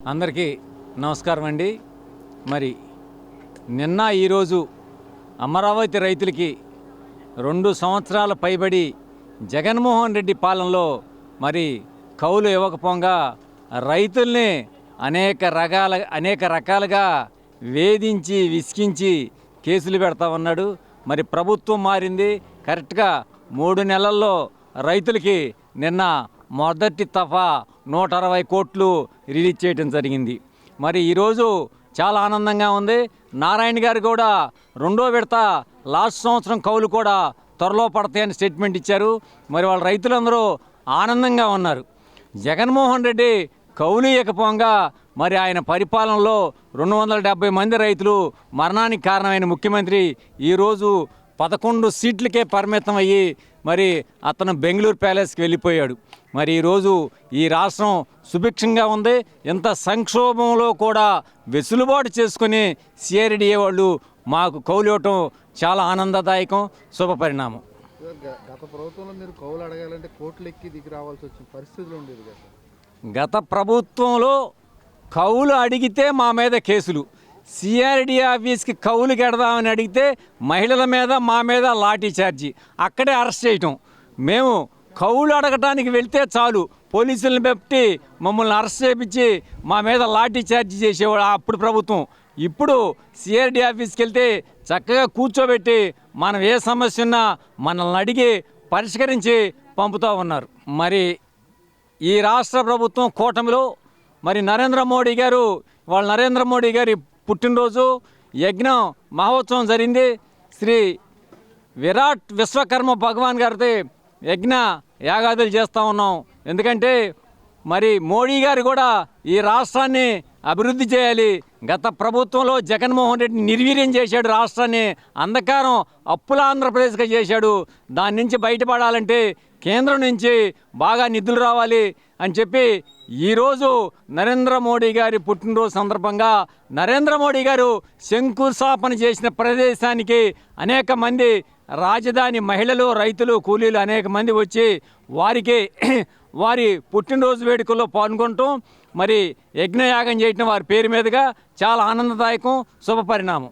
అందరికీ నమస్కారం అండి. మరి నిన్న ఈరోజు అమరావతి రైతులకి రెండు సంవత్సరాల పైబడి జగన్మోహన్ రెడ్డి పాలనలో మరి కౌలు ఇవ్వకపోగా రైతుల్ని అనేక రకాల అనేక రకాలుగా వేధించి విసికించి కేసులు పెడతా ఉన్నాడు. మరి ప్రభుత్వం మారింది. కరెక్ట్గా మూడు నెలల్లో రైతులకి నిన్న మొదటి తఫా నూట అరవై కోట్లు రిలీజ్ చేయడం జరిగింది. మరి ఈరోజు చాలా ఆనందంగా ఉంది. నారాయణ గారు కూడా రెండో విడత లాస్ట్ సంవత్సరం కౌలు కూడా త్వరలో పడతాయని స్టేట్మెంట్ ఇచ్చారు. మరి వాళ్ళ రైతులందరూ ఆనందంగా ఉన్నారు. జగన్మోహన్ రెడ్డి కౌలు ఇవ్వకపోగా మరి ఆయన పరిపాలనలో రెండు వందల డెబ్బై మంది రైతులు మరణానికి కారణమైన ముఖ్యమంత్రి ఈరోజు పదకొండు సీట్లకే పరిమితం అయ్యి మరి అతను బెంగళూరు ప్యాలెస్కి వెళ్ళిపోయాడు. మరి ఈరోజు ఈ రాష్ట్రం సుభిక్షంగా ఉంది. ఇంత సంక్షోభంలో కూడా వెసులుబాటు చేసుకుని సిఆర్డిఏ వాళ్ళు మాకు కౌలు ఇవ్వటం చాలా ఆనందదాయకం. శుభపరిణామం గత ప్రభుత్వంలో మీరు కౌలు అడగాలంటే కోర్టులు ఎక్కి దిగి రావాల్సి వచ్చిన పరిస్థితులు ఉండేది. గత ప్రభుత్వంలో కౌలు అడిగితే మా మీద కేసులు. సిఆర్డి ఆఫీస్కి కౌలు కెడదామని అడిగితే మహిళల మీద మా మీద లాఠీ చార్జీ. అక్కడే అరెస్ట్ చేయటం. మేము కౌలు అడగటానికి వెళ్తే చాలు. పోలీసులను పెట్టి మమ్మల్ని అరెస్ట్ చేయించి మా మీద లాఠీ చార్జీ చేసేవాడు అప్పుడు ప్రభుత్వం. ఇప్పుడు సిఆర్డి ఆఫీస్కి వెళ్తే చక్కగా కూర్చోబెట్టి మనం ఏ సమస్య ఉన్నా మనల్ని అడిగి పరిష్కరించి పంపుతూ ఉన్నారు. మరి ఈ రాష్ట్ర ప్రభుత్వం కూటమిలో మరి నరేంద్ర మోడీ గారు వాళ్ళ నరేంద్ర మోడీ గారి పుట్టినరోజు యజ్ఞం మహోత్సవం జరిగింది. శ్రీ విరాట్ విశ్వకర్మ భగవాన్ గారిది యజ్ఞ యాగాదులు చేస్తూ ఉన్నాం. ఎందుకంటే మరి మోడీ గారు కూడా ఈ రాష్ట్రాన్ని అభివృద్ధి చేయాలి. గత ప్రభుత్వంలో జగన్మోహన్ రెడ్డి నిర్వీర్యం చేశాడు రాష్ట్రాన్ని అంధకారం అప్పుల ఆంధ్రప్రదేశ్గా చేశాడు. దాని నుంచి బయటపడాలంటే కేంద్రం నుంచి బాగా నిధులు రావాలి అని చెప్పి ఈరోజు నరేంద్ర మోడీ గారి పుట్టినరోజు సందర్భంగా నరేంద్ర మోడీ గారు శంకుస్థాపన చేసిన ప్రదేశానికి అనేక మంది రాజధాని మహిళలు రైతులు కూలీలు అనేక మంది వచ్చి వారికి వారి పుట్టినరోజు వేడుకల్లో పాల్గొనటం మరి యజ్ఞయాగం చేయటం వారి పేరు మీదుగా చాలా ఆనందదాయకం శుభపరిణామం.